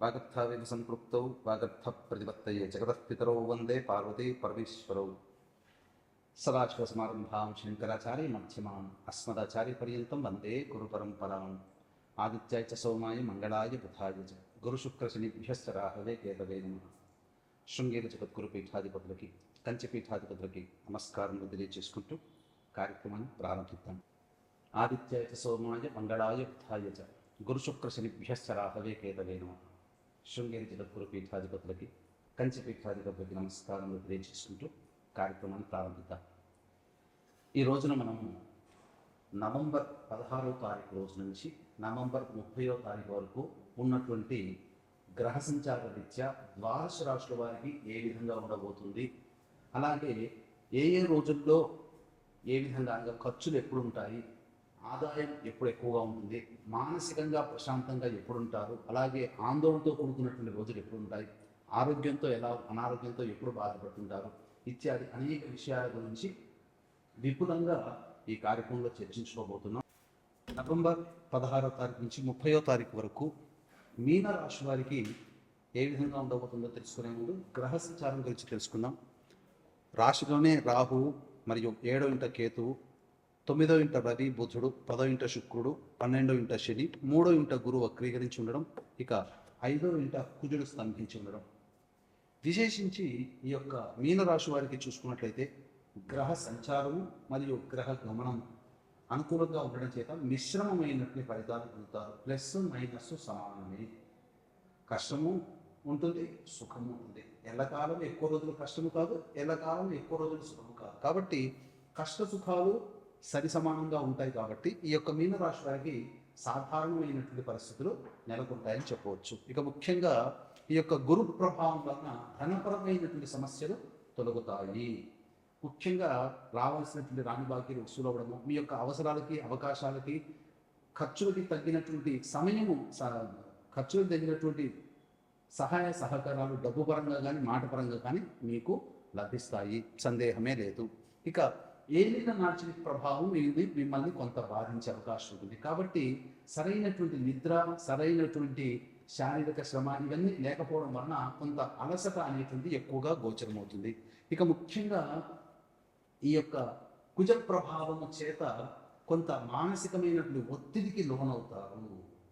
వాగర్థావేవ సంపృక్తౌ వాగర్థ ప్రతిపత్తయే జగతఃపితరౌ వందే పార్వతీ పరమేశ్వరౌ సదాశివసమారంభాం శంకరాచార్య మధ్యమాం అస్మదాచార్య పర్యంతం వందే గురు పరంపరాం ఆదిత్యాయ చ సోమాయ మంగళాయ బుధాయ చ గురుశుక్రశనిభ్యశ్చ రాహవే కేతవే నమ శృంగేర జగద్గురు పీఠాధిపతులకి కంచపీఠాధిపతులకి నమస్కారం తెలియజేసుకుంటూ కార్యక్రమాన్ని ప్రారంభిద్దాం। ఆదిత్యాయ చ సోమాయ మంగళాయ బుధాయ చ గురుశుక్రశనిభ్యశ్చ రాహవే కేతవే నమ। శృంగేరి జిల్లా పీఠాధిపతులకి కంచి పీఠాధిపతులకి నమస్కారం తెలియజేసుకుంటూ కార్యక్రమాన్ని ప్రారంభిద్దాం. ఈ రోజున మనము నవంబర్ పదహారో తారీఖు రోజు నుంచి నవంబర్ ముప్పయో తారీఖు వరకు ఉన్నటువంటి గ్రహ సంచార రీత్యా ద్వాదశ రాశుల వారికి ఏ విధంగా ఉండబోతుంది? అలాగే ఏ ఏ రోజుల్లో ఏ విధంగా అనగా ఖర్చులు ఎప్పుడు ఉంటాయి ఆదాయం ఎప్పుడు ఎక్కువగా ఉంటుంది మానసికంగా ప్రశాంతంగా ఎప్పుడు ఉంటారు అలాగే ఆందోళనతో కూడుకున్నటువంటి రోజులు ఎప్పుడు ఉంటాయి ఆరోగ్యంతో ఎలా అనారోగ్యంతో ఎప్పుడు బాధపడుతుంటారు ఇత్యాది అనేక విషయాల గురించి విపులంగా ఈ కార్యక్రమంలో చర్చించుకోబోతున్నాం. నవంబర్ పదహారో తారీఖు నుంచి ముప్పయో తారీఖు వరకు మీనరాశి వారికి ఏ విధంగా ఉండబోతుందో తెలుసుకునే ముందు గ్రహ సంచారం గురించి తెలుసుకుందాం. రాశిలోనే రాహు మరియు ఏడో ఇంట కేతువు తొమ్మిదో ఇంట రవి బుధుడు పదో ఇంట శుక్రుడు పన్నెండో ఇంట శని మూడో ఇంట గురువు వక్రీకరించి ఉండడం ఇక ఐదో ఇంట కుజుడు స్తంభించి ఉండడం. విశేషించి ఈ యొక్క మీనరాశి వారికి చూసుకున్నట్లయితే గ్రహ సంచారము మరియు గ్రహ గమనం అనుకూలంగా ఉండడం చేత మిశ్రమమైనటువంటి ఫలితాలు పొందుతారు. ప్లస్ మైనస్ సమానమే. కష్టము ఉంటుంది సుఖము ఉంటుంది. ఎల్లకాలం ఎక్కువ రోజులు కష్టము కాదు ఎల్లకాలం ఎక్కువ రోజులు సుఖము కాదు. కాబట్టి కష్ట సుఖాలు సరి సమానంగా ఉంటాయి కాబట్టి ఈ యొక్క మీనరాశి వారికి సాధారణమైనటువంటి పరిస్థితులు నెలకొంటాయని చెప్పవచ్చు. ఇక ముఖ్యంగా ఈ యొక్క గురు ప్రభావం వలన ధనపరమైనటువంటి సమస్యలు తొలగుతాయి. ముఖ్యంగా రావాల్సినటువంటి రాణి బాకీలు వసూలవ్వడము మీ యొక్క అవసరాలకి అవకాశాలకి ఖర్చులకి తగ్గినటువంటి సమయము స- ఖర్చులకు తగ్గినటువంటి సహాయ సహకారాలు డబ్బు పరంగా కానీ మాట పరంగా కానీ మీకు లభిస్తాయి. సందేహమే లేదు. ఇక ఏలిన నాచని ప్రభావం ఇది మిమ్మల్ని కొంత బాధించే అవకాశం ఉంటుంది. కాబట్టి సరైనటువంటి నిద్ర సరైనటువంటి శారీరక శ్రమ ఇవన్నీ లేకపోవడం వలన కొంత అలసట అనేటువంటి ఎక్కువగా గోచరమవుతుంది. ఇక ముఖ్యంగా ఈ యొక్క కుజ ప్రభావము చేత కొంత మానసికమైనటువంటి ఒత్తిడికి లోనవుతారు.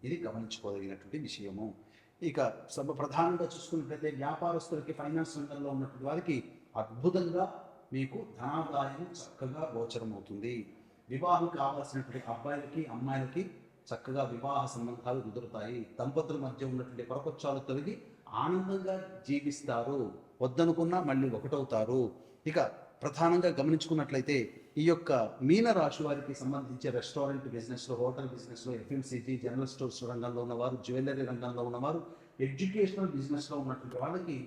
ఇది గమనించుకోదగినటువంటి విషయము. ఇక ప్రధానంగా చూసుకున్నట్లయితే వ్యాపారస్తులకి ఫైనాన్స్ రంగంలో ఉన్నటువంటి వారికి అద్భుతంగా మీకు ధనాదాయం చక్కగా గోచరమవుతుంది. వివాహం కావాల్సినటువంటి అబ్బాయిలకి అమ్మాయిలకి చక్కగా వివాహ సంబంధాలు కుదురుతాయి. దంపతుల మధ్య ఉన్నటువంటి పరపక్షాలు తొలగి ఆనందంగా జీవిస్తారు. వద్దనుకున్నా మళ్ళీ ఒకటవుతారు. ఇక ప్రధానంగా గమనించుకున్నట్లయితే ఈ యొక్క మీన రాశి వారికి సంబంధించి రెస్టారెంట్ బిజినెస్లో హోటల్ బిజినెస్లో ఎఫ్ఎంసీజీ జనరల్ స్టోర్స్ రంగంలో ఉన్నవారు జ్యువెలరీ రంగంలో ఉన్నవారు ఎడ్యుకేషనల్ బిజినెస్లో ఉన్నటువంటి వాళ్ళకి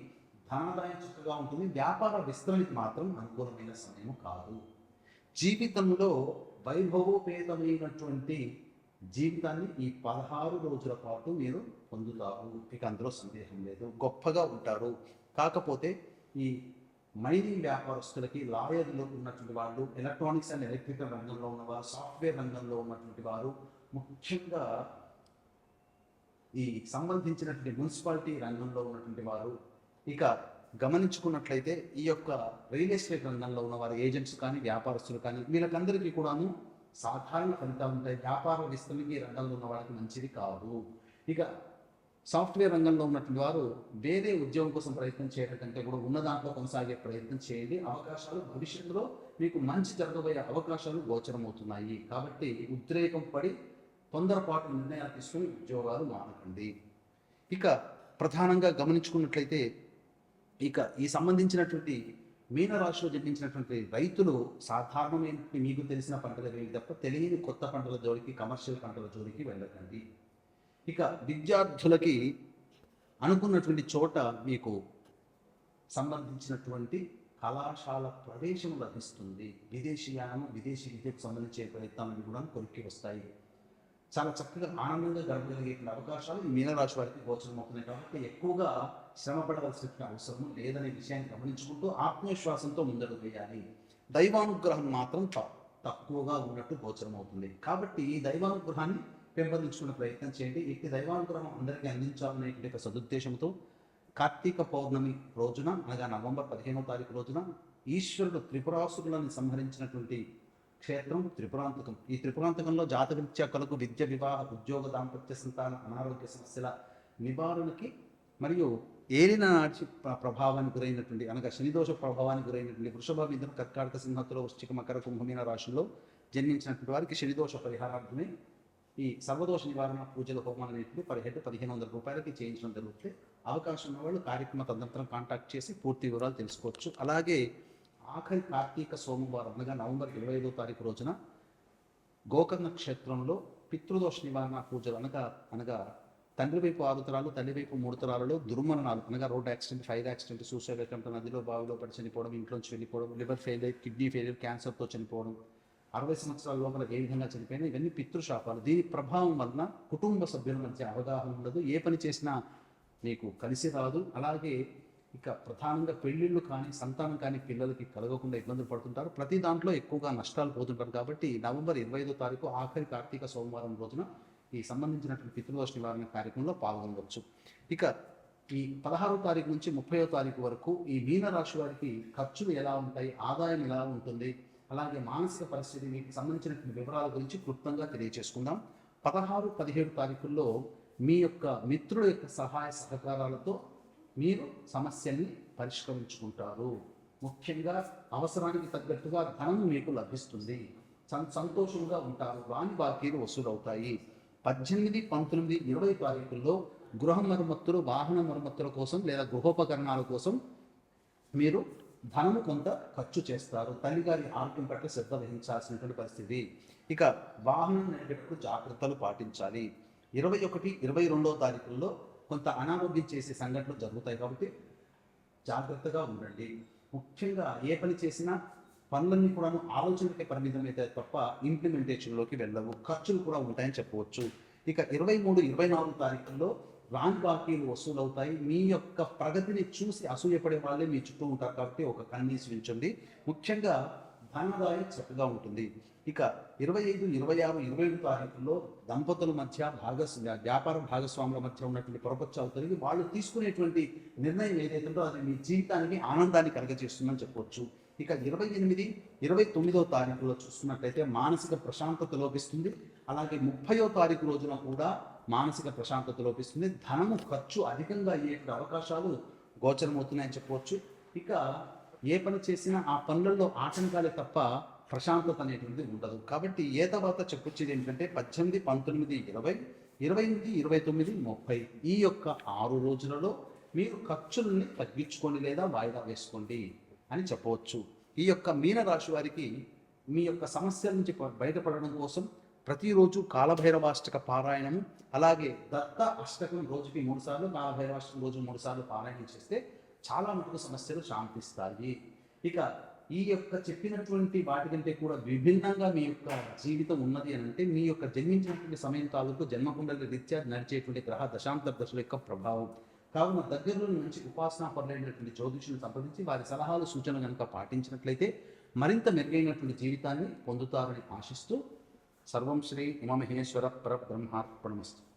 ధనాదాయం చక్కగా ఉంటుంది. వ్యాపార విస్తరణకి మాత్రం అనుకూలమైన సమయం కాదు. జీవితంలో వైభవోపేతమైనటువంటి జీవితాన్ని ఈ పదహారు రోజుల పాటు మీరు పొందుతారు. ఇక అందులో సందేహం లేదు. గొప్పగా ఉంటారు. కాకపోతే ఈ మైనింగ్ వ్యాపారస్తులకి లాయర్లో ఉన్నటువంటి వాళ్ళు ఎలక్ట్రానిక్స్ అండ్ ఎలక్ట్రికల్ రంగంలో ఉన్నవారు సాఫ్ట్వేర్ రంగంలో ఉన్నటువంటి వారు ముఖ్యంగా ఈ సంబంధించినటువంటి మున్సిపాలిటీ రంగంలో ఉన్నటువంటి వారు ఇక గమనించుకున్నట్లయితే ఈ యొక్క రియల్ ఎస్టేట్ రంగంలో ఉన్న వారి ఏజెంట్స్ కానీ వ్యాపారస్తులు కానీ వీళ్ళకందరికీ కూడాను సాధారణ ఫలితాలు ఉంటాయి. వ్యాపార విస్తరణకి ఈ రంగంలో ఉన్న వాళ్ళకి మంచిది కాదు. ఇక సాఫ్ట్వేర్ రంగంలో ఉన్నటువంటి వారు వేరే ఉద్యోగం కోసం ప్రయత్నం చేయడం కంటే కూడా ఉన్న దాంట్లో కొనసాగే ప్రయత్నం చేయండి. అవకాశాలు భవిష్యత్తులో మీకు మంచి జరగబోయే అవకాశాలు గోచరమవుతున్నాయి. కాబట్టి ఉద్రేకం పడి తొందరపాటు నిర్ణయాలు తీసుకుని ఉద్యోగాలు మానకండి ఇక ప్రధానంగా గమనించుకున్నట్లయితే ఇక ఈ సంబంధించినటువంటి మీనరాశిలో జన్మించినటువంటి రైతులు సాధారణమైన మీకు తెలిసిన పంటలు వేయి తప్ప తెలియని కొత్త పంటల జోలికి కమర్షియల్ పంటల జోలికి వెళ్ళకండి. ఇక విద్యార్థులకి అనుకున్నటువంటి చోట మీకు సంబంధించినటువంటి కళాశాల ప్రవేశం లభిస్తుంది. విదేశీయానం విదేశీ విద్యకు సంబంధించే ప్రయత్నాలు కూడా కొరికి వస్తాయి. చాలా చక్కగా ఆనందంగా గడపగలిగే అవకాశాలు ఈ మీనరాశి వారికి గోచరం అవుతున్నాయి. కాబట్టి ఎక్కువగా శ్రమ పడవలసిన అవసరం లేదనే విషయాన్ని గమనించుకుంటూ ఆత్మవిశ్వాసంతో ముందడుగు వేయాలి. దైవానుగ్రహం మాత్రం తక్కువగా ఉన్నట్టు గోచరం అవుతుంది కాబట్టి ఈ దైవానుగ్రహాన్ని పెంపొందించుకునే ప్రయత్నం చేయండి. ఇట్టి దైవానుగ్రహం అందరికీ అందించాలనేటువంటి ఒక సదుద్దేశంతో కార్తీక పౌర్ణమి రోజున అనగా నవంబర్ పదిహేనో తారీఖు రోజున ఈశ్వరుడు త్రిపురాసురులను సంహరించినటువంటి క్షేత్రం త్రిపురాంతకం. ఈ త్రిపురాంతకంలో జాతకరీత్యా కలకు విద్య వివాహ ఉద్యోగ దాంపత్య సంతాన అనారోగ్య సమస్యల నివారణకి మరియు ఏలిన నాటి ప్రభావానికి గురైనటువంటి అనగా శనిదోష ప్రభావానికి గురైనటువంటి వృషభ మిథున కర్కాటక సింహతులో వృశ్చిక మకర కుంభమీన రాశుల్లో జన్మించినటువంటి వారికి శనిదోష పరిహారార్థమే ఈ సర్వదోష నివారణ పూజల హోమం అనేటువంటి పదిహేడు పదిహేను వందల రూపాయలకి చేయించడం జరుగుతుంది. అవకాశం ఉన్న వాళ్ళు కార్యక్రమ తదనంతరం కాంటాక్ట్ చేసి పూర్తి వివరాలు తెలుసుకోవచ్చు. అలాగే ఆఖరి కార్తీక సోమవారం అనగా నవంబర్ ఇరవై ఐదో తారీఖు రోజున గోకర్ణ క్షేత్రంలో పితృదోష నివారణ పూజలు అనగా అనగా తండ్రి వైపు ఆరు తరాలు తల్లి వైపు మూడు తరాలలో దుర్మరణాలు అనగా road accident fire accident suicide attempt నదిలో బావిలో పడి చనిపోవడం ఇంట్లోంచి వెళ్ళిపోవడం లివర్ ఫెయిల్యూర్ కిడ్నీ ఫెయిల్యూర్ క్యాన్సర్తో చనిపోవడం అరవై సంవత్సరాల లోపల ఏ విధంగా చనిపోయినా ఇవన్నీ పితృశాపాలు. దీని ప్రభావం వలన కుటుంబ సభ్యుల మధ్య అవగాహన ఉండదు. ఏ పని చేసినా మీకు కలిసి రాదు. అలాగే ఇక ప్రధానంగా పెళ్ళిళ్ళు కానీ సంతానం కానీ పిల్లలకి కలగకుండా ఇబ్బందులు పడుతుంటారు. ప్రతి దాంట్లో ఎక్కువగా నష్టాలు పోతుంటారు. కాబట్టి నవంబర్ ఇరవై ఐదో తారీఖు ఆఖరి కార్తీక సోమవారం రోజున ఈ సంబంధించినటువంటి పితృదోష నివారణ కార్యక్రమంలో పాల్గొనవచ్చు. ఇక ఈ పదహారో తారీఖు నుంచి ముప్పయో తారీఖు వరకు ఈ మీనరాశి వారికి ఖర్చులు ఎలా ఉంటాయి ఆదాయం ఎలా ఉంటుంది అలాగే మానసిక పరిస్థితి మీకు సంబంధించినటువంటి వివరాల గురించి క్లుప్తంగా తెలియజేసుకుందాం పదహారు పదిహేడు తారీఖుల్లో మీ యొక్క మిత్రుల యొక్క సహాయ సహకారాలతో మీరు సమస్యల్ని పరిష్కరించుకుంటారు. ముఖ్యంగా అవసరానికి తగ్గట్టుగా ధనం మీకు లభిస్తుంది. సంతోషంగా ఉంటారు. రాని బాకీలు వసూలవుతాయి. పద్దెనిమిది పంతొమ్మిది ఇరవై తారీఖుల్లో గృహ మరమ్మతులు వాహన మరమ్మతుల కోసం లేదా గృహోపకరణాల కోసం మీరు ధనము కొంత ఖర్చు చేస్తారు. తల్లిగారి ఆరోగ్యం పట్ల శ్రద్ధ వహించాల్సినటువంటి పరిస్థితి. ఇక వాహనం నడిపేటప్పుడు జాగ్రత్తలు పాటించాలి. ఇరవై ఒకటి ఇరవై రెండో తారీఖుల్లో కొంత అనారోగ్యం చేసే సంఘటనలు జరుగుతాయి కాబట్టి జాగ్రత్తగా ఉండండి. ముఖ్యంగా ఏ పని చేసినా పనులన్నీ కూడా ఆలోచనకే పరిమితమైతే తప్ప ఇంప్లిమెంటేషన్లోకి వెళ్ళవు. ఖర్చులు కూడా ఉంటాయని చెప్పవచ్చు. ఇక ఇరవై మూడు ఇరవై నాలుగు తారీఖుల్లో రాని బాకీలు వసూలవుతాయి. మీ యొక్క ప్రగతిని చూసి అసూయపడే వాళ్ళే మీ చుట్టూ ఉంటారు కాబట్టి ఒక కన్నీసి ఉంచండి. ముఖ్యంగా ధనాదాయం చక్కగా ఉంటుంది. ఇక ఇరవై ఐదు ఇరవై ఆరు ఇరవై ఏడు తారీఖుల్లో దంపతుల మధ్య భాగస్ వ్యాపార భాగస్వాముల మధ్య ఉన్నటువంటి ప్రపంచాలు తొలగి వాళ్ళు తీసుకునేటువంటి నిర్ణయం ఏదైతుందో అది మీ జీవితానికి ఆనందాన్ని కలగజేస్తుందని చెప్పవచ్చు. ఇక ఇరవై ఎనిమిది ఇరవై తొమ్మిదో తారీఖులో చూసుకున్నట్లయితే మానసిక ప్రశాంతత లోపిస్తుంది. అలాగే ముప్పయో తారీఖు రోజున కూడా మానసిక ప్రశాంతత లోపిస్తుంది. ధనము ఖర్చు అధికంగా అయ్యేటువంటి అవకాశాలు గోచరమవుతున్నాయని చెప్పవచ్చు. ఇక ఏ పని చేసినా ఆ పనులలో ఆటంకాలే తప్ప ప్రశాంతత అనేటువంటిది ఉండదు. కాబట్టి ఏ తర్వాత చెప్పొచ్చేది ఏంటంటే పద్దెనిమిది పంతొమ్మిది ఇరవై ఇరవై ఎనిమిది ఇరవై తొమ్మిది ముప్పై ఈ యొక్క ఆరు రోజులలో మీరు ఖర్చుల్ని తగ్గించుకోండి లేదా వాయిదా వేసుకోండి. అని చెప్పవచ్చు. ఈ యొక్క మీనరాశి వారికి మీ యొక్క సమస్యల నుంచి బయటపడడం కోసం ప్రతిరోజు కాలభైరవాష్టక పారాయణము అలాగే దత్త అష్టకం రోజుకి మూడు సార్లు కాలభైరవాష్టకం రోజు మూడు సార్లు పారాయణం చేస్తే చాలా మటుకు సమస్యలు శాంతిస్తాయి. ఇక ఈ యొక్క చెప్పినటువంటి వాటికంటే కూడా విభిన్నంగా మీ యొక్క జీవితం ఉన్నది అని అంటే మీ యొక్క జన్మించినటువంటి సమయం తాలూకు జన్మకుండల రీత్యా నడిచేటువంటి గ్రహ దశాంతర దశల యొక్క ప్రభావం. కావున దగ్గరలోని నుంచి ఉపాసనా పరులైనటువంటి జ్యోతిషులను సంప్రదించి వారి సలహాలు సూచనలు కనుక పాటించినట్లయితే మరింత మెరుగైనటువంటి జీవితాన్ని పొందుతారని ఆశిస్తూ సర్వం శ్రీ ఉమామహేశ్వర పరబ్రహ్మార్పణమస్తు.